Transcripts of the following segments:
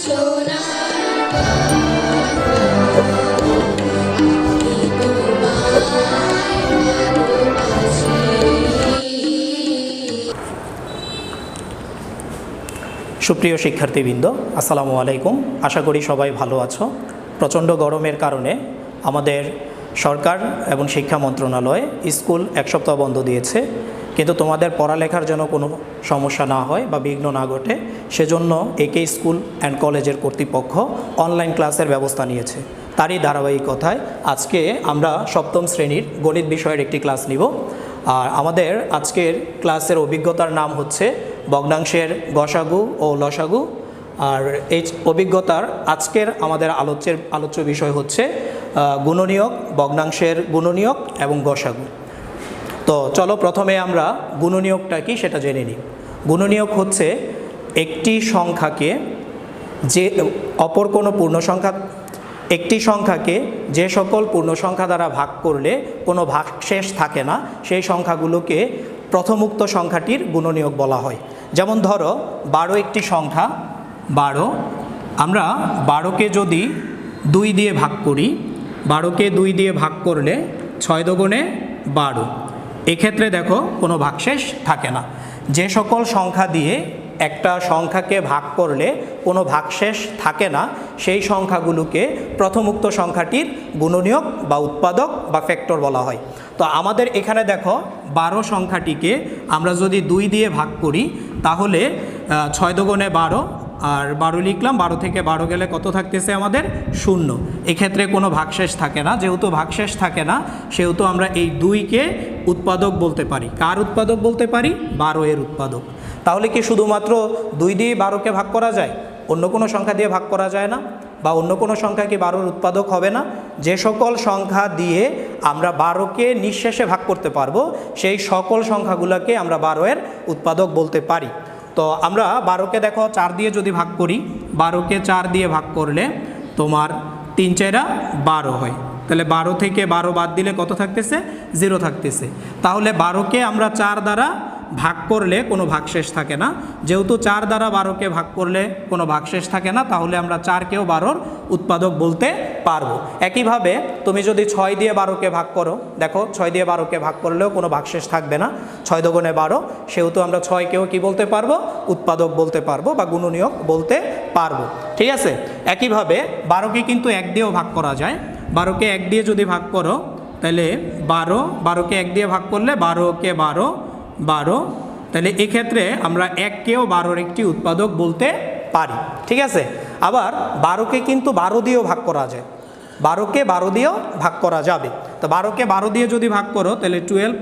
সুপ্রিয় শিক্ষার্থীবৃন্দ, আসসালামু আলাইকুম। আশা করি সবাই ভালো আছো। প্রচণ্ড গরমের কারণে আমাদের সরকার এবং শিক্ষা মন্ত্রণালয়ে স্কুল এক সপ্তাহ বন্ধ দিয়েছে। কিন্তু তোমাদের পড়ালেখার যেন কোনো সমস্যা না হয় বা বিঘ্ন না ঘটে, সেজন্য একে স্কুল অ্যান্ড কলেজের কর্তৃপক্ষ অনলাইন ক্লাসের ব্যবস্থা নিয়েছে। তারই ধারাবাহিকতায় আজকে আমরা সপ্তম শ্রেণির গণিত বিষয়ের একটি ক্লাস নিব। আর আমাদের আজকের ক্লাসের অভিজ্ঞতার নাম হচ্ছে ভগ্নাংশের গসাগু ও লসাগু। আর এই অভিজ্ঞতার আজকের আমাদের আলোচ্যের, আলোচ্য বিষয় হচ্ছে গুণনীয়ক, ভগ্নাংশের গুণনীয়ক এবং গসাগু। তো চলো প্রথমে আমরা গুণনীয়কটা কি সেটা জেনে নিই। গুণনীয়ক হচ্ছে একটি সংখ্যাকে যে, অপর কোনো পূর্ণ সংখ্যা, একটি সংখ্যাকে যে সকল পূর্ণ সংখ্যা দ্বারা ভাগ করলে কোনো ভাগশেষ থাকে না, সেই সংখ্যাগুলোকে প্রথমুক্ত সংখ্যাটির গুণনীয়ক বলা হয়। যেমন ধরো, বারো একটি সংখ্যা, বারো, আমরা বারোকে যদি দুই দিয়ে ভাগ করি, বারোকে দুই দিয়ে ভাগ করলে ছয় দগুণে বারো। এক্ষেত্রে দেখো কোনো ভাগশেষ থাকে না। যে সকল সংখ্যা দিয়ে একটা সংখ্যাকে ভাগ করলে কোনো ভাগশেষ থাকে না, সেই সংখ্যাগুলোকে প্রথমুক্ত সংখ্যাটির গুণনীয়ক বা উৎপাদক বা ফ্যাক্টর বলা হয়। তো আমাদের এখানে দেখো বারো সংখ্যাটিকে আমরা যদি দুই দিয়ে ভাগ করি, তাহলে ছয় দোগুণে বারো আর বারো লিখলাম, বারো থেকে বারো গেলে কত থাকতেছে আমাদের? শূন্য। এক্ষেত্রে কোনো ভাগশেষ থাকে না, যেহেতু ভাগশেষ থাকে না, সেহেতু আমরা এই দুইকে উৎপাদক বলতে পারি। কার উৎপাদক বলতে পারি? বারো এর উৎপাদক। তাহলে কি শুধুমাত্র দুই দিয়ে বারোকে ভাগ করা যায়? অন্য কোনো সংখ্যা দিয়ে ভাগ করা যায় না? বা অন্য কোনো সংখ্যা কি বারোর উৎপাদক হবে না? যে সকল সংখ্যা দিয়ে আমরা বারোকে নিঃশেষে ভাগ করতে পারব, সেই সকল সংখ্যাগুলোকে আমরা বারো এর উৎপাদক বলতে পারি। তো আমরা বারোকে দেখো চার দিয়ে যদি ভাগ করি, বারোকে চার দিয়ে ভাগ করলে তোমার তিন চারা বারো হয়। তাহলে বারো থেকে বারো বাদ দিলে কত থাকতেছে? জিরো থাকতেছে। তাহলে বারোকে আমরা চার দ্বারা ভাগ করলে কোনো ভাগশেষ থাকে না। যেহেতু চার দ্বারা বারোকে ভাগ করলে কোনো ভাগশেষ থাকে না, তাহলে আমরা চারকেও বারোর উৎপাদক বলতে পারব। একইভাবে তুমি যদি ছয় দিয়ে বারোকে ভাগ করো, দেখো ছয় দিয়ে বারোকে ভাগ করলেও কোনো ভাগশেষ থাকবে না। ছয় দোগুণে বারো, সেহেতু আমরা ছয়কেও কি বলতে পারব? উৎপাদক বলতে পারব বা গুণনীয়ক বলতে পারব। ঠিক আছে? একইভাবে বারোকে কিন্তু এক দিয়েও ভাগ করা যায়। বারোকে এক দিয়ে যদি ভাগ করো, তাহলে বারো, বারোকে এক দিয়ে ভাগ করলে বারোকে বারো বারো, তাহলে এক্ষেত্রে আমরা এককেও বারোর একটি উৎপাদক বলতে পারি, ঠিক আছে? আবার বারোকে কিন্তু বারো দিয়েও ভাগ করা যায়। বারোকে বারো দিয়েও ভাগ করা যাবে। তো বারোকে বারো দিয়ে যদি ভাগ করো, তাহলে টুয়েলভ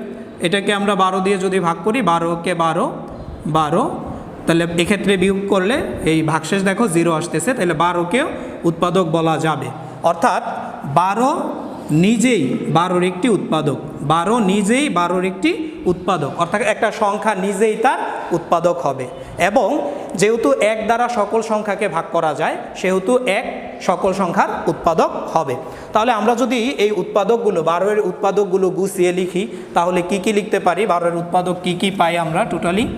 এটাকে আমরা বারো দিয়ে যদি ভাগ করি, বারোকে বারো বারো, তাহলে এক্ষেত্রে বিয়োগ করলে এই ভাগশেষ দেখো জিরো আসতেছে, তাহলে বারোকেও উৎপাদক বলা যাবে। অর্থাৎ বারো নিজেই বারোর একটি উৎপাদক। বারো নিজেই বারোর একটি উৎপাদক। অর্থাৎ একটা সংখ্যা নিজেই তার উৎপাদক হবে। এবং যেহেতু এক দ্বারা সকল সংখ্যাকে ভাগ করা যায়, সেহেতু এক সকল সংখ্যার উৎপাদক হবে। তাহলে আমরা যদি এই উৎপাদকগুলো বারোয়ের উৎপাদকগুলো গুছিয়ে লিখি, তাহলে কি কি লিখতে পারি? বারোয়ের উৎপাদক কি কি পাই আমরা টোটালি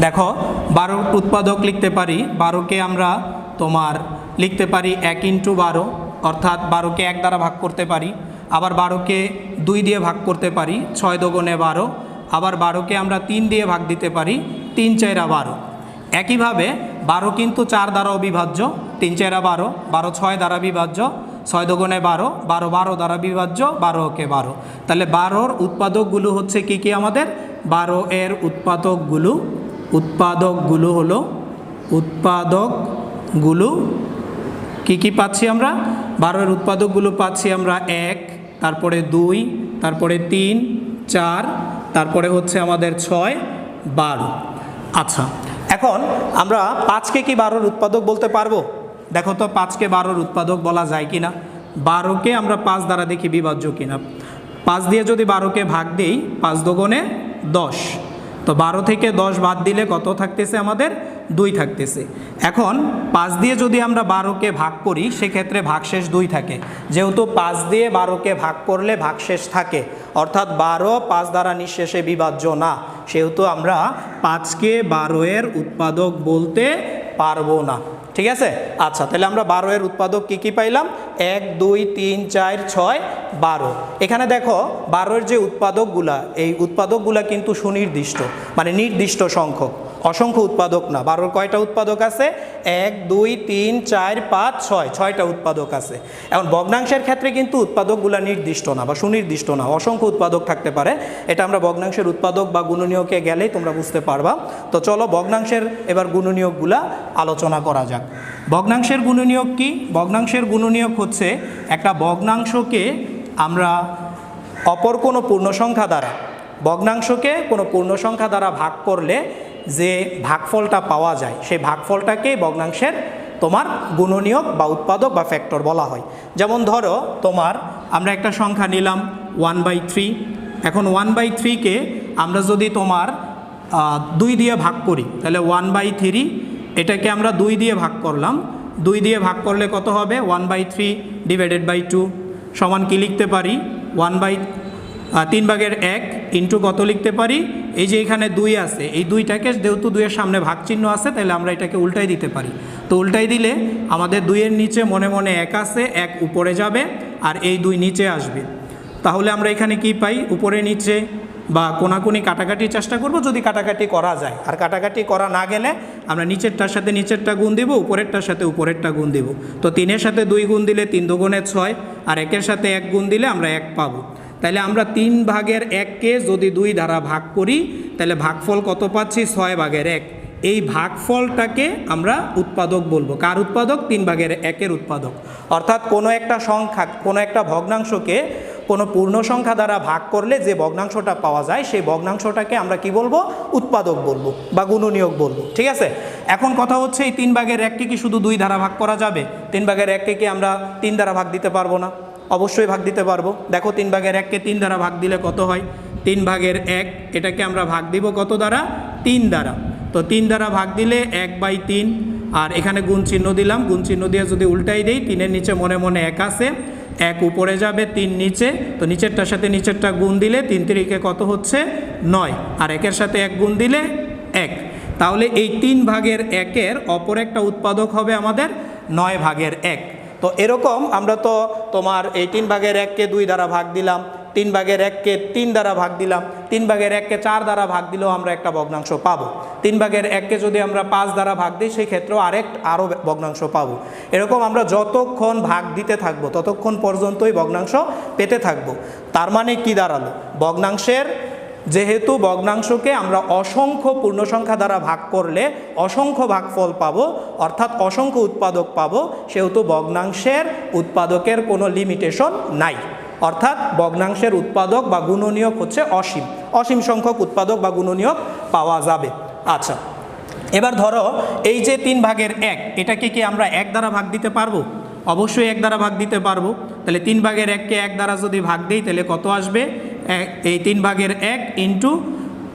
দেখো বারো উৎপাদক লিখতে পারি। বারোকে আমরা তোমার লিখতে পারি এক ইন্টু বারো। অর্থাৎ বারোকে এক দ্বারা ভাগ করতে পারি, আবার বারোকে দুই দিয়ে ভাগ করতে পারি, ছয় দোগুণে বারো, আবার বারোকে আমরা তিন দিয়ে ভাগ দিতে পারি, তিন চাইরা বারো। একইভাবে বারো কিন্তু চার দ্বারা অবিভাজ্য, তিন চাইরা বারো বারো ছয় দ্বারা বিভাজ্য, ছয় দোগুণে বারো বারো বারো দ্বারা বিভাজ্য, বারো ওকে বারো। তাহলে বারোর উৎপাদকগুলো হচ্ছে কি কি আমাদের? বারো এর উৎপাদকগুলো উৎপাদকগুলো হলো, উৎপাদকগুলো কি কি পাচ্ছি আমরা? বারোর উৎপাদকগুলো পাচ্ছি আমরা এক, তারপরে দুই, তারপরে তিন, চার, তারপরে হচ্ছে আমাদের ছয়, বারো। আচ্ছা এখন আমরা পাঁচকে কি বারোর উৎপাদক বলতে পারব? দেখো তো পাঁচকে বারোর উৎপাদক বলা যায় কি না বারোকে আমরা পাঁচ দ্বারা দেখি বিভাজ্য কিনা? পাঁচ দিয়ে যদি বারোকে ভাগ দিই, পাঁচ দোগুণে দশ। তো বারো থেকে দশ বাদ দিলে কত থাকতেছে আমাদের? দুই থাকতেছে। এখন পাঁচ দিয়ে যদি আমরা বারোকে ভাগ করি, সেক্ষেত্রে ভাগশেষ দুই থাকে। যেহেতু পাঁচ দিয়ে বারোকে ভাগ করলে ভাগশেষ থাকে। অর্থাৎ বারো পাঁচ দ্বারা নিঃশেষে বিভাজ্য না। সেহেতু আমরা পাঁচকে বারোয়ের উৎপাদক বলতে পারব না। ঠিক আছে? আচ্ছা তাহলে আমরা বারো এর উৎপাদক কি কি পাইলাম? এক, দুই, তিন, চার, ছয়, বারো। এখানে দেখো বারোর যে উৎপাদকগুলা, এই উৎপাদকগুলা কিন্তু সুনির্দিষ্ট মানে নির্দিষ্ট সংখ্যক। অসংখ্য উৎপাদক না, বারোর কয়টা উৎপাদক আছে? এক, দুই, তিন, চার, পাঁচ, ছয়, ছয়টা উৎপাদক আছে। এখন ভগ্নাংশের ক্ষেত্রে কিন্তু উৎপাদকগুলা নির্দিষ্ট না বা সুনির্দিষ্ট না, অসংখ্য উৎপাদক থাকতে পারে। এটা আমরা ভগ্নাংশের উৎপাদক বা গুণনীয়কে গেলেই তোমরা বুঝতে পারবা। তো চলো ভগ্নাংশের এবার গুণনীয়কগুলা আলোচনা করা যাক। ভগ্নাংশের গুণনীয়ক কি? ভগ্নাংশের গুণনীয়ক হচ্ছে একটা ভগ্নাংশকে আমরা অপর কোনো পূর্ণ সংখ্যা দ্বারা, ভগ্নাংশকে কোনো পূর্ণ সংখ্যা দ্বারা ভাগ করলে যে ভাগফলটা পাওয়া যায়, সেই ভাগফলটাকে ভগ্নাংশের তোমার গুণনীয়ক বা উৎপাদক বা ফ্যাক্টর বলা হয়। যেমন ধরো, তোমার আমরা একটা সংখ্যা নিলাম ওয়ান বাই থ্রি এখন ওয়ান বাই থ্রিকে আমরা যদি তোমার দুই দিয়ে ভাগ করি, তাহলে ওয়ান বাই থ্রি এটাকে আমরা দুই দিয়ে ভাগ করলাম। দুই দিয়ে ভাগ করলে কত হবে? One by three divided by two সমান কি লিখতে পারি? ওয়ান বাই তিন ভাগের এক ইন্টু কত লিখতে পারি? এই যে এখানে দুই আছে, এই দুইটাকে যেহেতু দুইয়ের সামনে ভাগ চিহ্ন আছে, তাহলে আমরা এটাকে উল্টাই দিতে পারি। তো উল্টাই দিলে আমাদের দুইয়ের নিচে মনে মনে এক আছে, এক উপরে যাবে, আর এই দুই নিচে আসবে। তাহলে আমরা এখানে কি পাই? উপরে নিচে বা কোনাকুনি কাটাকাটির চেষ্টা করব, যদি কাটাকাটি করা যায়। আর কাটাকাটি করা না গেলে আমরা নিচেরটার সাথে নিচেরটা গুণ দিব, উপরেরটার সাথে উপরেরটা গুণ দিব। তো তিনের সাথে দুই গুণ দিলে তিন দুগুণে ছয়, আর একের সাথে এক গুণ দিলে আমরা এক পাবো। তাহলে আমরা তিন ভাগের এককে যদি দুই দ্বারা ভাগ করি, তাহলে ভাগফল কত পাচ্ছি? ছয় ভাগের এক। এই ভাগফলটাকে আমরা উৎপাদক বলব। কার উৎপাদক? তিন ভাগের একের উৎপাদক। অর্থাৎ কোনো একটা সংখ্যা, কোনো একটা ভগ্নাংশকে কোনো পূর্ণ সংখ্যা দ্বারা ভাগ করলে যে ভগ্নাংশটা পাওয়া যায়, সেই ভগ্নাংশটাকে আমরা কি বলব? উৎপাদক বলব বা গুণনীয়ক বলব। ঠিক আছে? এখন কথা হচ্ছে এই তিন ভাগের এককে কি শুধু দুই দ্বারা ভাগ করা যাবে? তিন ভাগের এককে কি আমরা তিন দ্বারা ভাগ দিতে পারব না? অবশ্যই ভাগ দিতে পারব। দেখো তিন ভাগের এককে তিন দ্বারা ভাগ দিলে কত হয়? তিন ভাগের এক, এটাকে আমরা ভাগ দিব কত দ্বারা? তিন দ্বারা। তো তিন দ্বারা ভাগ দিলে এক বাই তিন। আর এখানে গুণ চিহ্ন দিলাম। গুণ চিহ্ন দিয়ে যদি উল্টাই দেই, তিনের নিচে মনে মনে এক আছে। এক উপরে যাবে, তিন নিচে। তো নিচেরটার সাথে নিচেরটা গুণ দিলে তিন তিরিকে কত হচ্ছে? নয়। আর একের সাথে এক গুণ দিলে এক। তাহলে এই তিন ভাগের একের অপর একটা উৎপাদক হবে আমাদের নয় ভাগের এক। তো এরকম আমরা তো তোমার এই তিন ভাগের এককে দুই দ্বারা ভাগ দিলাম, তিন ভাগের এককে তিন দ্বারা ভাগ দিলাম, তিন ভাগের এককে চার দ্বারা ভাগ দিলেও আমরা একটা ভগ্নাংশ পাবো। তিন ভাগের এককে যদি আমরা পাঁচ দ্বারা ভাগ দিই সেই ক্ষেত্রেও আরেক আরও ভগ্নাংশ পাবো। এরকম আমরা যতক্ষণ ভাগ দিতে থাকব, ততক্ষণ পর্যন্তই ভগ্নাংশ পেতে থাকব। তার মানে কি দাঁড়াল? ভগ্নাংশের যেহেতু ভগ্নাংশকে আমরা অসংখ্য পূর্ণ সংখ্যা দ্বারা ভাগ করলে অসংখ্য ভাগফল পাবো, অর্থাৎ অসংখ্য উৎপাদক পাবো, সেহেতু ভগ্নাংশের উৎপাদকের কোনো লিমিটেশন নাই। অর্থাৎ ভগ্নাংশের উৎপাদক বা গুণনীয়ক হচ্ছে অসীম। অসীম সংখ্যক উৎপাদক বা গুণনীয়ক পাওয়া যাবে। আচ্ছা এবার ধরো এই যে তিন ভাগের এক, এটাকে কি আমরা এক দ্বারা ভাগ দিতে পারব? অবশ্যই এক দ্বারা ভাগ দিতে পারব। তাহলে তিন ভাগের এককে এক দ্বারা যদি ভাগ দিই, তাহলে কত আসবে? এই তিন ভাগের এক ইন্টু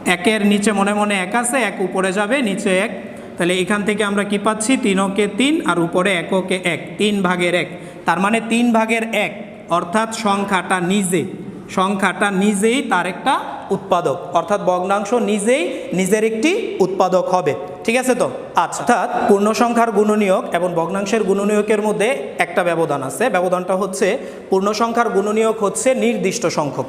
একের নিচে মনে মনে এক আছে, এক উপরে যাবে, নিচে এক। তাহলে এখান থেকে আমরা কি পাচ্ছি? তিনকে তিন আর উপরে এককে এক। তিন ভাগের এক। তার মানে তিন ভাগের এক, অর্থাৎ সংখ্যাটা নিজে। সংখ্যাটা নিজেই তার একটা উৎপাদক। অর্থাৎ ভগ্নাংশ নিজেই নিজের একটি উৎপাদক হবে। ঠিক আছে তো? আচ্ছা। অর্থাৎ পূর্ণ সংখ্যার গুণনীয়ক এবং ভগ্নাংশের গুণনীয়কের মধ্যে একটা ব্যবধান আছে। ব্যবধানটা হচ্ছে পূর্ণ সংখ্যার গুণনীয়ক হচ্ছে নির্দিষ্ট সংখ্যক।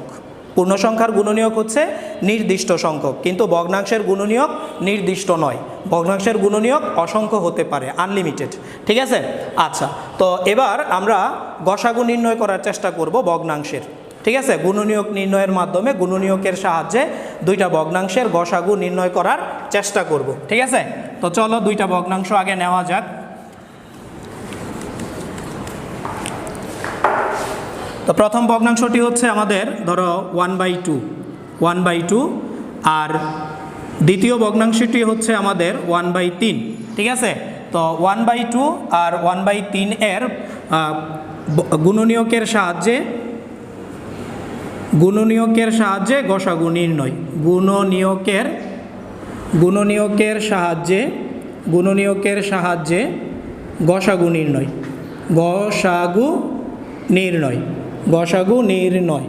পূর্ণ সংখ্যার গুণনীয়ক হচ্ছে নির্দিষ্ট সংখ্যক। কিন্তু ভগ্নাংশের গুণনীয়ক নির্দিষ্ট নয়। ভগ্নাংশের গুণনীয়ক অসংখ্য হতে পারে আনলিমিটেড ঠিক আছে? আচ্ছা তো এবার আমরা গসাগু নির্ণয় করার চেষ্টা করব ভগ্নাংশের। ঠিক আছে? গুণনীয়ক নির্ণয়ের মাধ্যমে গুণনীয়কের সাহায্যে দুইটা ভগ্নাংশের গসাগু নির্ণয় করার চেষ্টা করব। ঠিক আছে? তো চলো দুইটা ভগ্নাংশ আগে নেওয়া যাক। তো প্রথম ভগ্নাংশটি হচ্ছে আমাদের, ধরো one by two one by two আর দ্বিতীয় ভগ্নাংশটি হচ্ছে আমাদের ওয়ান বাই তিন, ঠিক আছে? তো ওয়ান বাই টু আর ওয়ান বাই তিন এর গুণনীয়কের সাহায্যে গুণনীয়কের সাহায্যে গসাগু নির্ণয়। গুণনীয়কের গুণনীয়কের সাহায্যে গুণনীয়কের সাহায্যে গসাগু নির্ণয়। গসাগু নির্ণয়। গসাগু নির্ণয়।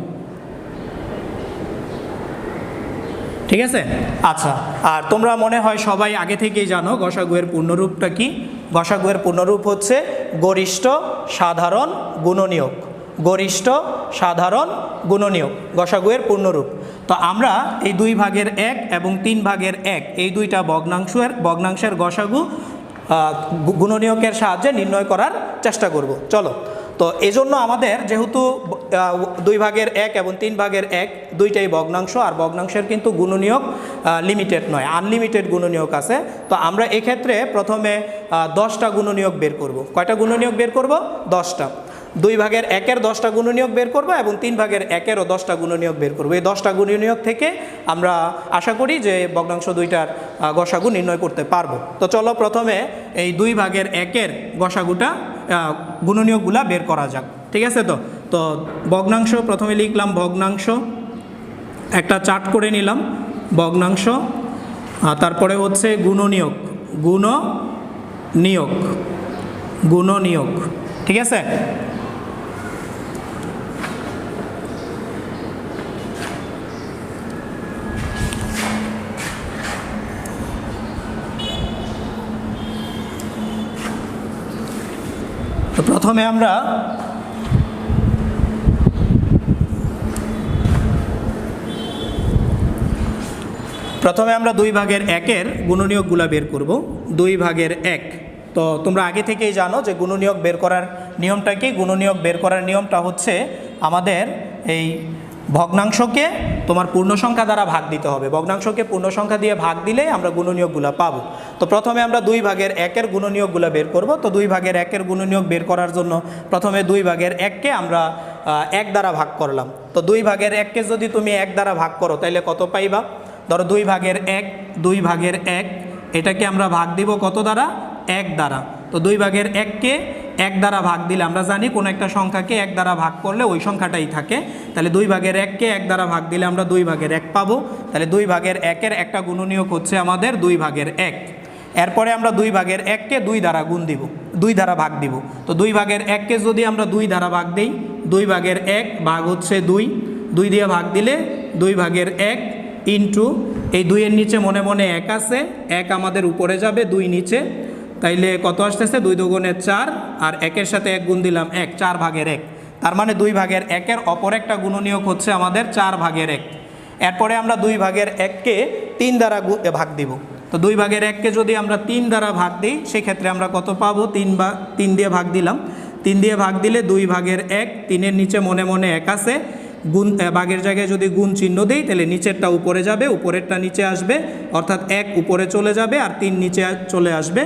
ঠিক আছে? আচ্ছা আর তোমরা মনে হয় সবাই আগে থেকেই জানো গসাগুয়ের পূর্ণরূপটা কি? গসাগুয়ের পূর্ণরূপ হচ্ছে গরিষ্ঠ, সাধারণ, গুণনীয়ক। গরিষ্ঠ, সাধারণ, গুণনীয়ক। গসাগুয়ের পূর্ণরূপ। তো আমরা এই দুই ভাগের এক এবং তিন ভাগের এক, এই দুইটা ভগ্নাংশের ভগ্নাংশের গসাগু গুণনীয়কের সাহায্যে নির্ণয় করার চেষ্টা করব। চলো। তো এজন্য আমাদের যেহেতু দুই ভাগের এক এবং তিন ভাগের এক দুইটাই ভগ্নাংশ, আর ভগ্নাংশের কিন্তু গুণনীয়ক লিমিটেড নয় আনলিমিটেড গুণনীয়ক আছে। তো আমরা এক্ষেত্রে প্রথমে দশটা গুণনীয়ক বের করব। কয়টা গুণনীয়ক বের করব? দশটা। দুই ভাগের একের দশটা গুণনীয়ক বের করব এবং তিন ভাগের একেরও দশটা গুণনীয়ক বের করব। এই দশটা গুণনীয়ক থেকে আমরা আশা করি যে ভগ্নাংশ দুইটার গসাগু নির্ণয় করতে পারব। তো চলো প্রথমে এই দুই ভাগের একের গসাগুটা গুণনীয়কগুলা বের করা যাক। ঠিক আছে তো? তো ভগ্নাংশ, প্রথমে লিখলাম ভগ্নাংশ। একটা চার্ট করে নিলাম ভগ্নাংশ। তারপরে হচ্ছে গুণনীয়ক। গুণ নিয়োগ গুণনীয়ক। ঠিক আছে? প্রথমে আমরা প্রথমে আমরা দুই ভাগের একের গুণনীয়কগুলা বের করব। দুই ভাগের এক। তো তোমরা আগে থেকেই জানো যে গুণনীয়ক বের করার নিয়মটা কি? গুণনীয়ক বের করার নিয়মটা হচ্ছে আমাদের এই ভগ্নাংশকে তোমার পূর্ণ সংখ্যা দ্বারা ভাগ দিতে হবে। ভগ্নাংশকে পূর্ণ সংখ্যা দিয়ে ভাগ দিলেই আমরা গুণনীয়কগুলো পাবো। তো প্রথমে আমরা দুই ভাগের একের গুণনীয়কগুলো বের করব। তো দুই ভাগের একের গুণনীয়ক বের করার জন্য প্রথমে দুই ভাগের এককে আমরা এক দ্বারা ভাগ করলাম। তো দুই ভাগের এককে যদি তুমি এক দ্বারা ভাগ করো তাহলে কত পাইবা? ধরো দুই ভাগের এক, দুই ভাগের এক, এটাকে আমরা ভাগ দিব কত দ্বারা? এক দ্বারা। তো দুই ভাগের এককে এক দ্বারা ভাগ দিলে আমরা জানি কোনো একটা সংখ্যাকে এক দ্বারা ভাগ করলে ওই সংখ্যাটাই থাকে। তাহলে দুই ভাগের এককে এক দ্বারা ভাগ দিলে আমরা দুই ভাগের এক পাবো। তাহলে দুই ভাগের একের একটা গুণনীয়ক হচ্ছে আমাদের দুই ভাগের এক। এরপরে আমরা দুই ভাগের এককে দুই দ্বারা গুণ দিব, দুই দ্বারা ভাগ দিব। তো দুই ভাগের এককে যদি আমরা দুই দ্বারা ভাগ দিই, দুই ভাগের এক ভাগ হচ্ছে দুই। দুই দিয়ে ভাগ দিলে দুই ভাগের এক ইন্টু এই দুইয়ের নিচে মনে মনে এক আছে, এক আমাদের উপরে যাবে, দুই নিচে। তাইলে কত আসতেছে? দুই দুগুণে চার, আর একের সাথে এক গুণ দিলাম এক, চার ভাগের এক। তার মানে দুই ভাগের একের অপর একটা গুণনীয়ক হচ্ছে আমাদের চার ভাগের এক। এরপরে আমরা দুই ভাগের এককে তিন দ্বারা ভাগ দিব। তো দুই ভাগের এককে যদি আমরা তিন দ্বারা ভাগ দিই, সেক্ষেত্রে আমরা কত পাবো? তিন বা তিন দিয়ে ভাগ দিলাম। তিন দিয়ে ভাগ দিলে দুই ভাগের এক, তিনের নিচে মনে মনে এক আছে। গুণ ভাগের জায়গায় যদি গুণ চিহ্ন দেই, তাহলে নিচেরটা উপরে যাবে, উপরেরটা নিচে আসবে। অর্থাৎ এক উপরে চলে যাবে, আর তিন নিচে চলে আসবে।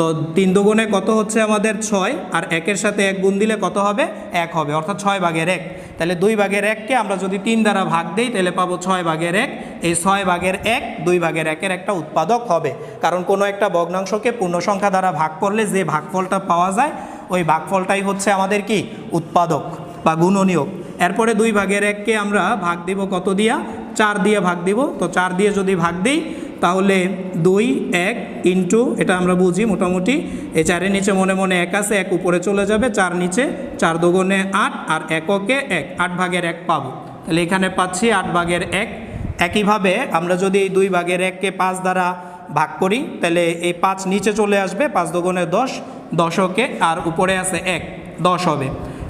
তো তিন দুগুণে কত হচ্ছে আমাদের ছয়? আর একের সাথে এক গুণ দিলে কত হবে? এক হবে, অর্থাৎ ছয় ভাগের এক। তাহলে দুই ভাগের এককে আমরা যদি তিন দ্বারা ভাগ দিই, তাহলে পাবো ছয় ভাগের এক। এই ছয় ভাগের এক দুই ভাগের একের একটা উৎপাদক হবে। কারণ কোনো একটা ভগ্নাংশকে পূর্ণ সংখ্যা দ্বারা ভাগ করলে যে ভাগফলটা পাওয়া যায়, ওই ভাগফলটাই হচ্ছে আমাদের কি? উৎপাদক বা গুণনীয়ক। এরপরে দুই ভাগের এককে আমরা ভাগ দিব কত দিয়া? চার দিয়ে ভাগ দিব। তো চার দিয়ে যদি ভাগ দিই তাহলে দুই, এক ইন্টু এটা আমরা বুঝি মোটামুটি। এই চারের নিচে মনে মনে এক আছে, এক উপরে চলে যাবে, চার নিচে, চার দুগুণে আট, আর এককে এক, আট ভাগের এক পাবো। তাহলে এখানে পাচ্ছি আট ভাগের এক। একইভাবে আমরা যদি এই দুই ভাগের এককে পাঁচ দ্বারা ভাগ করি, তাহলে এই পাঁচ নিচে চলে আসবে, পাঁচ দুগুণে দশ, দশকে, আর উপরে আছে এক, দশ হবে।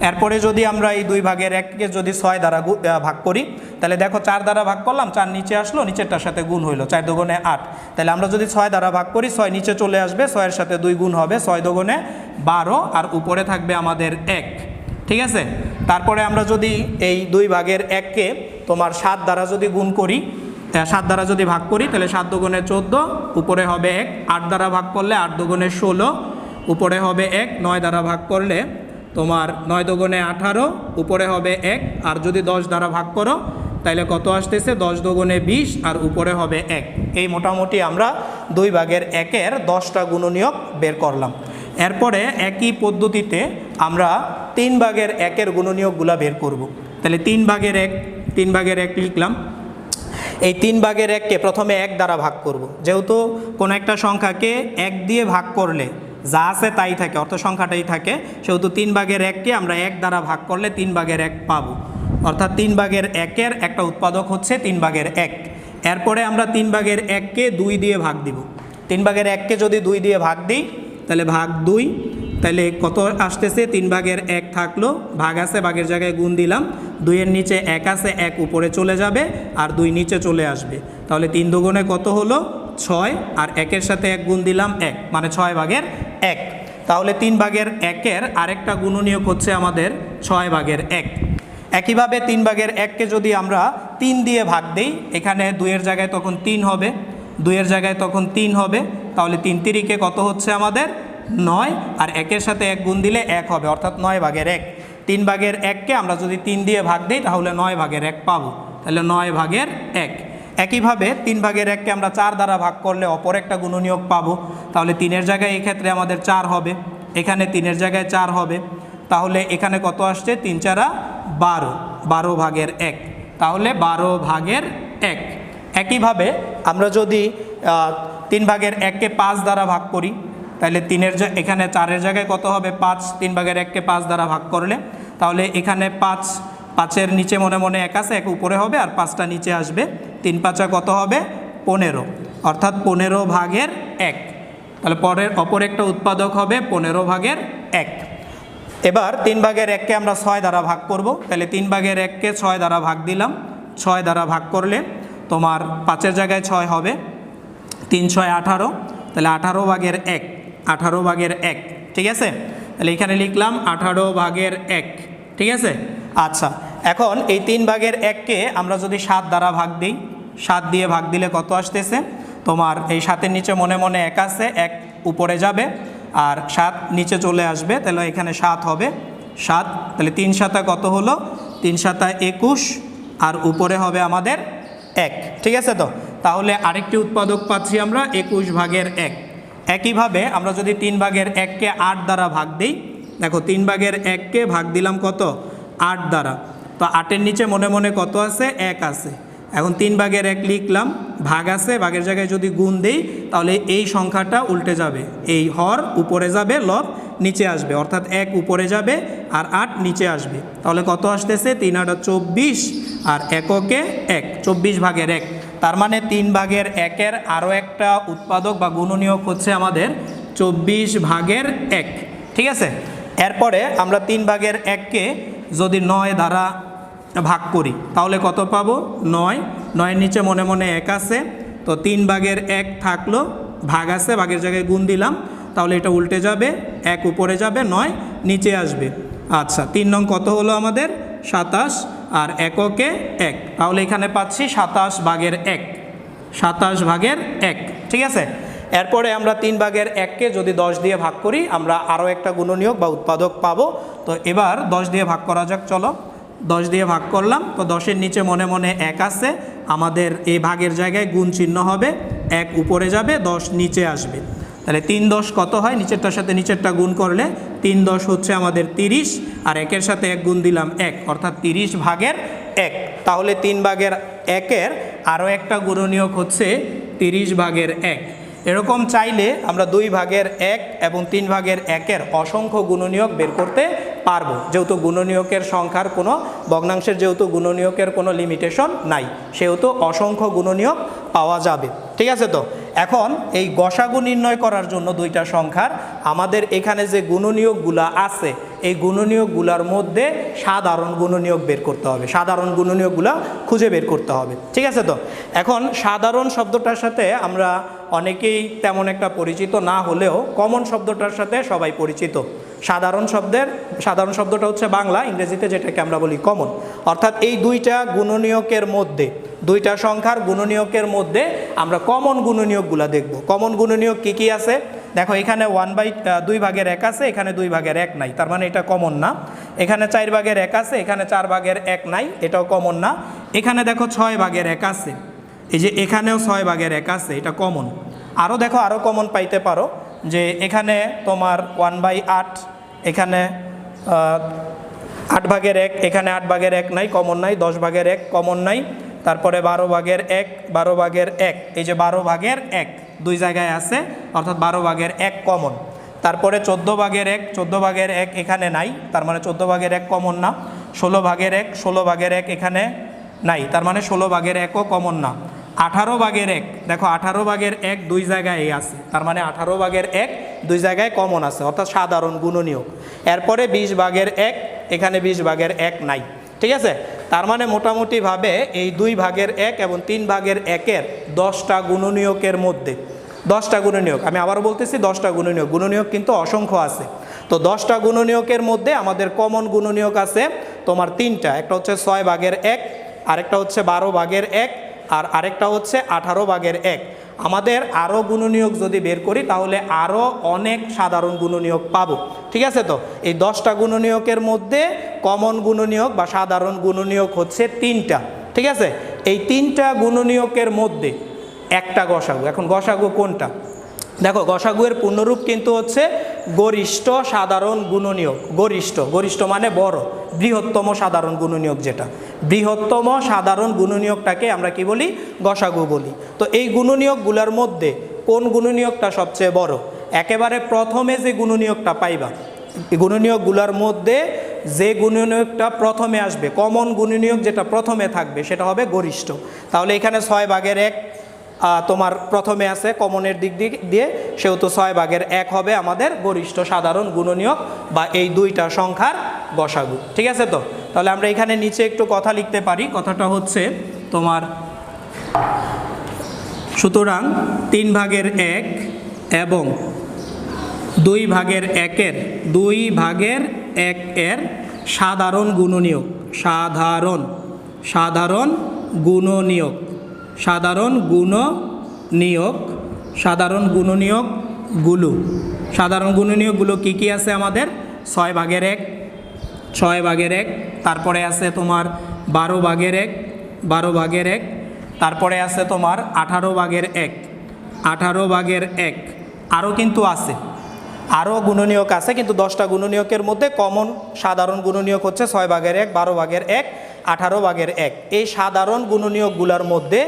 এরপরে যদি আমরা এই দুই ভাগের এককে যদি ছয় দ্বারা ভাগ করি, তাহলে দেখো চার দ্বারা ভাগ করলাম, চার নিচে আসলো, নিচেরটার সাথে গুণ হইল, চার দুগুণে আট। তাহলে আমরা যদি ছয় দ্বারা ভাগ করি, ছয় নিচে চলে আসবে, ছয়ের সাথে দুই গুণ হবে, ছয় দুগুণে বারো, আর উপরে থাকবে আমাদের এক। ঠিক আছে? তারপরে আমরা যদি এই দুই ভাগের এককে তোমার সাত দ্বারা যদি গুণ করি সাত দ্বারা যদি ভাগ করি, তাহলে সাত দুগুণে চোদ্দ, উপরে হবে এক। আট দ্বারা ভাগ করলে আট দুগুণে ষোলো, উপরে হবে এক। নয় দ্বারা ভাগ করলে তোমার নয় দুগুণে আঠারো, উপরে হবে এক, আর যদি দশ দ্বারা ভাগ করো তাহলে কত আসতেছে দশ দুগুণে বিশ, আর উপরে হবে এক এই মোটামুটি আমরা দুই ভাগের একের দশটা গুণনীয়ক বের করলাম এরপরে একই পদ্ধতিতে আমরা তিন ভাগের একের গুণনীয়কগুলা বের করব। তাহলে তিন ভাগের এক, তিন ভাগের এক লিখলাম এই তিন ভাগের এককে প্রথমে এক দ্বারা ভাগ করব। যেহেতু কোনো একটা সংখ্যাকে এক দিয়ে ভাগ করলে যা আছে তাই থাকে, অর্থ সংখ্যাটাই থাকে। সেহেতু তিন ভাগের এককে আমরা এক দ্বারা ভাগ করলে তিন ভাগের এক পাবো। অর্থাৎ তিন ভাগের একের একটা উৎপাদক হচ্ছে তিন ভাগের এক। এরপরে আমরা তিন ভাগের এককে দুই দিয়ে ভাগ দিব। তিন ভাগের এককে যদি দুই দিয়ে ভাগ দিই, তাহলে ভাগ দুই। তাহলে কত আসতেছে? তিন ভাগের এক থাকল, ভাগ আছে, ভাগের জায়গায় গুণ দিলাম। দুইয়ের নিচে এক আছে, এক উপরে চলে যাবে আর দুই নিচে চলে আসবে। তাহলে তিন দুগুণে কত হলো? ছয়। আর একের সাথে এক গুণ দিলাম এক মানে ছয় ভাগের এক। তাহলে তিন ভাগের একের আরেকটা গুণনীয়ক হচ্ছে আমাদের ছয় ভাগের এক। একইভাবে তিন ভাগের এককে যদি আমরা তিন দিয়ে ভাগ দিই, এখানে দুইয়ের জায়গায় তখন তিন হবে, দুইয়ের জায়গায় তখন তিন হবে, তাহলে তিন তিরিকে কত হচ্ছে আমাদের? নয়। আর একের সাথে এক গুণ দিলে এক হবে, অর্থাৎ নয় ভাগের এক। তিন ভাগের এককে আমরা যদি তিন দিয়ে ভাগ দিই, তাহলে নয় ভাগের এক পাবো। তাহলে নয় ভাগের এক। একইভাবে তিন ভাগের এককে আমরা চার দ্বারা ভাগ করলে অপর একটা গুণনীয়ক পাবো। তাহলে তিনের জায়গায় এক্ষেত্রে আমাদের চার হবে। এখানে তিনের জায়গায় চার হবে। তাহলে এখানে কত আসছে? তিন চারা বারো। বারো ভাগের এক। তাহলে বারো ভাগের এক। একইভাবে আমরা যদি তিন ভাগের এককে পাঁচ দ্বারা ভাগ করি, তাহলে তিনের এখানে চারের জায়গায় কত হবে? পাঁচ। তিন ভাগের এককে পাঁচ দ্বারা ভাগ করলে। তাহলে এখানে পাঁচ, পাঁচের নিচে মনে মনে এক আছে, এক উপরে হবে আর পাঁচটা নিচে আসবে। তিন পাঁচা কত হবে? পনেরো। অর্থাৎ পনেরো ভাগের এক। তাহলে পরের, অপর একটা উৎপাদক হবে পনেরো ভাগের এক। এবার তিন ভাগের এককে আমরা ছয় দ্বারা ভাগ করব। তাহলে তিন ভাগের এককে ছয় দ্বারা ভাগ দিলাম। ছয় দ্বারা ভাগ করলে তোমার পাঁচের জায়গায় ছয় হবে। তিন ছয় আঠারো। তাহলে আঠারো ভাগের এক। আঠারো ভাগের এক। ঠিক আছে? তাহলে এখানে লিখলাম আঠারো ভাগের এক। ঠিক আছে? আচ্ছা এখন এই তিন ভাগের এককে আমরা যদি সাত দ্বারা ভাগ দিই সাত দিয়ে ভাগ দিলে কত আসতেছে? তোমার এই সাতের নিচে মনে মনে এক আছে, এক উপরে যাবে। আর সাত নিচে চলে আসবে, তাহলে এখানে সাত হবে। সাত, তাহলে তিন সাতা কত হলো? তিন সাতা একুশ, আর উপরে হবে আমাদের এক। ঠিক আছে তো? তাহলে আরেকটি উৎপাদক পাচ্ছি আমরা, একুশ ভাগের এক। একইভাবে আমরা যদি তিন ভাগের এককে আট দ্বারা ভাগ দিই, দেখো তিন ভাগের এককে ভাগ দিলাম কত? আট দ্বারা। তো আটের নিচে মনে মনে কত আছে? এক আছে। এখন তিন ভাগের এক লিখলাম, ভাগ আছে, ভাগের জায়গায় যদি গুণ দেই, তাহলে এই সংখ্যাটা উল্টে যাবে। এই হর উপরে যাবে, লব নিচে আসবে। অর্থাৎ এক উপরে যাবে আর আট নিচে আসবে। তাহলে কত আসতেছে? তিন আটা চব্বিশ আর এককে এক। চব্বিশ ভাগের এক। তার মানে তিন ভাগের একের আরও একটা উৎপাদক বা গুণনীয়ক হচ্ছে আমাদের চব্বিশ ভাগের এক। ঠিক আছে? এরপরে আমরা তিন ভাগের এককে যদি নয় দ্বারা ভাগ করি। তাহলে কত পাবো? নয়। নয়ের নিচে মনে মনে এক আছে। তো তিন ভাগের এক থাকল, ভাগ আছে, ভাগের জায়গায় গুণ দিলাম। তাহলে এটা উল্টে যাবে, এক উপরে যাবে, নয় নিচে আসবে। আচ্ছা তিন নং কত হলো আমাদের? সাতাশ। আর এককে এক। তাহলে এখানে পাচ্ছি সাতাশ ভাগের এক। সাতাশ ভাগের এক। ঠিক আছে? এরপরে আমরা তিন ভাগের এককে যদি দশ দিয়ে ভাগ করি, আমরা আরও একটা গুণনীয়ক বা উৎপাদক পাবো। তো এবার দশ দিয়ে ভাগ করা যাক, চলো। দশ দিয়ে ভাগ করলাম, তো দশের নিচে মনে মনে এক আছে, আমাদের এই ভাগের জায়গায় গুণ চিহ্ন হবে, এক উপরে যাবে, দশ নিচে আসবে। তাহলে তিন দশ কত হয়? নিচেরটার সাথে নিচেরটা গুণ করলে তিন দশ হচ্ছে আমাদের তিরিশ, আর একের সাথে এক গুণ দিলাম এক, অর্থাৎ তিরিশ ভাগের এক। তাহলে তিন ভাগের একের আরও একটা গুণনীয়ক হচ্ছে তিরিশ ভাগের এক। এরকম চাইলে আমরা দুই ভাগের এক এবং তিন ভাগের একের অসংখ্য গুণনীয়ক বের করতে পারব। যেহেতু গুণনীয়কের সংখ্যার কোনো ভগ্নাংশের যেহেতু গুণনীয়কের কোনো লিমিটেশন নাই, সেহেতু অসংখ্য গুণনীয়ক পাওয়া যাবে। ঠিক আছে তো? এখন এই গসাগু নির্ণয় করার জন্য দুইটা সংখ্যার আমাদের এখানে যে গুণনীয়কগুলা আছে এই গুণনীয়কগুলার মধ্যে সাধারণ গুণনীয়ক বের করতে হবে। সাধারণ গুণনীয়কগুলা খুঁজে বের করতে হবে। ঠিক আছে তো? এখন সাধারণ শব্দটার সাথে আমরা অনেকেই তেমন একটা পরিচিত না হলেও কমন শব্দটার সাথে সবাই পরিচিত। সাধারণ শব্দের, সাধারণ শব্দটা হচ্ছে বাংলা, ইংরেজিতে যেটাকে আমরা বলি কমন অর্থাৎ এই দুইটা গুণনীয়কের মধ্যে, দুইটা সংখ্যার গুণনীয়কের মধ্যে আমরা কমন গুণনীয়কগুলো দেখব। কমন গুণনীয়ক কী কী আছে? দেখো, এখানে ওয়ান বাই দুই ভাগের এক আছে, এখানে দুই ভাগের এক নাই। তার মানে এটা কমন না। এখানে চার ভাগের এক আছে, এখানে চার ভাগের এক নাই, এটাও কমন না। এখানে দেখো, ছয় ভাগের এক আছে। এই যে এখানেও ছয় ভাগের এক আছে, এটা কমন আরও দেখো আরও কমন পাইতে পারো যে এখানে তোমার ওয়ান বাই আট, এখানে আট ভাগের এক, এখানে আট ভাগের এক নাই কমন নাই, দশ ভাগের এক কমন নাই, তারপরে বারো ভাগের এক, বারো ভাগের এক, এই যে বারো ভাগের এক। দুই জায়গায় আছে, অর্থাৎ বারো ভাগের এক কমন তারপরে চোদ্দ ভাগের এক, চোদ্দ ভাগের এক এখানে নাই, তার মানে চোদ্দ ভাগের এক কমন না। ষোলো ভাগের এক, ষোলো ভাগের এক এখানে নাই, তার মানে ষোলো ভাগের একও কমন না। আঠারো ভাগের এক, দেখো আঠারো ভাগের এক দুই জায়গায় আছে, তার মানে আঠারো ভাগের এক দুই জায়গায় কমন আছে, অর্থাৎ সাধারণ গুণনীয় এরপরে বিশ ভাগের এক, এখানে বিশ ভাগের এক নাই। ঠিক আছে? তার মানে মোটামুটিভাবে এই দুই ভাগের এক এবং তিন ভাগের একের দশটা গুণনীয়কের মধ্যে। দশটা গুণনীয়ক, আমি আবার বলতেছি দশটা গুণনীয়ক। গুণনীয়ক কিন্তু অসংখ্য আছে। তো দশটা গুণনীয়কের মধ্যে আমাদের কমন গুণনীয়ক আছে তোমার তিনটা। একটা হচ্ছে ছয় ভাগের এক, আরেকটা হচ্ছে বারো ভাগের এক আর আরেকটা হচ্ছে আঠারো ভাগের এক। আমাদের আরও গুণনীয়ক যদি বের করি, তাহলে আরও অনেক সাধারণ গুণনীয়ক পাব। ঠিক আছে তো? এই দশটা গুণনীয়কের মধ্যে কমন গুণনীয়ক বা সাধারণ গুণনীয়ক হচ্ছে তিনটা। ঠিক আছে? এই তিনটা গুণনীয়কের মধ্যে একটা গসাগু। এখন গসাগু কোনটা? দেখো, গসাগুয়ের পূর্ণরূপ কিন্তু হচ্ছে গরিষ্ঠ সাধারণ গুণনীয়ক। গরিষ্ঠ গরিষ্ঠ মানে বড়, বৃহত্তম সাধারণ গুণনীয়ক যেটা। বৃহত্তম সাধারণ গুণনীয়কটাকে আমরা কি বলি? গসাগু বলি। তো এই গুণনীয়কগুলোর মধ্যে কোন গুণনীয়কটা সবচেয়ে বড়? একেবারে প্রথমে যে গুণনীয়কটা পাইবা গুণনীয়কগুলোর মধ্যে যে গুণনীয়কটা প্রথমে আসবে, কমন গুণনীয়ক যেটা প্রথমে থাকবে, সেটা হবে গরিষ্ঠ। তাহলে এখানে ছয় ভাগের এক তোমার প্রথমে আছে কমনের দিক দিক দিয়ে, সেহেতু ছয় ভাগের এক হবে আমাদের গরিষ্ঠ, সাধারণ, গুণনীয়ক বা এই দুইটা সংখ্যার গসাগু ঠিক আছে তো? তাহলে আমরা এখানে নিচে একটু কথা লিখতে পারি। কথাটা হচ্ছে তোমার, সুতরাং তিন ভাগের এক এবং দুই ভাগের একের, দুই ভাগের এক এর সাধারণ গুণনীয়ক। সাধারণ সাধারণ গুণনীয়ক। সাধারণ গুণ নিয়োগ, সাধারণ গুণনীয়কগুলো সাধারণ গুণনীয়কগুলো কি কি আছে আমাদের? ছয় ভাগের এক, ছয় ভাগের এক, তারপরে আছে তোমার বারো ভাগের এক, বারো ভাগের এক, তারপরে আছে তোমার আঠারো ভাগের এক, আঠারো ভাগের এক। আরও কিন্তু আছে। আরও গুণনীয়ক আছে, কিন্তু দশটা গুণনীয়কের মধ্যে কমন সাধারণ গুণনীয়ক হচ্ছে ছয় ভাগের এক, বারো ভাগের এক আঠারো ভাগের এক। এই সাধারণ গুণনীয়কগুলোর মধ্যে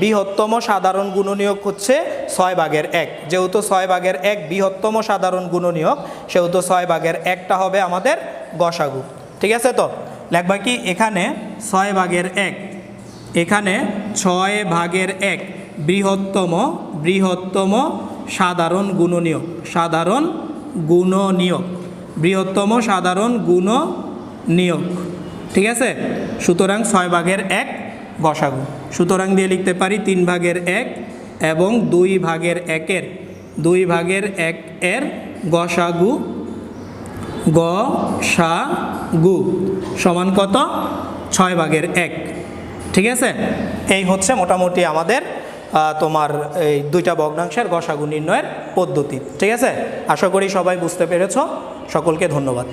বৃহত্তম সাধারণ গুণনীয়ক হচ্ছে ছয় ভাগের এক। যেহেতু ছয় ভাগের এক বৃহত্তম সাধারণ গুণনীয়ক, সেহেতু ছয় ভাগের একটা হবে আমাদের গসাগু। ঠিক আছে তো? লেখবা কি এখানে ছয় ভাগের এক, এখানে ছয় ভাগের এক বৃহত্তম বৃহত্তম সাধারণ গুণনীয়ক সাধারণ গুণনীয়ক, বৃহত্তম সাধারণ গুণ নিয়োগ ঠিক আছে? সুতরাং ছয় ভাগের এক গসাগু সুতরাং দিয়ে লিখতে পারি তিন ভাগের এক এবং দুই ভাগের একের। দুই ভাগের এক এর গসাগু গ সা গু সমান কত? ছয় ভাগের এক। ঠিক আছে? এই হচ্ছে মোটামুটি আমাদের তোমার এই দুইটা ভগ্নাংশের গসাগু নির্ণয়ের পদ্ধতি। ঠিক আছে? আশা করি সবাই বুঝতে পেরেছ। সকলকে ধন্যবাদ।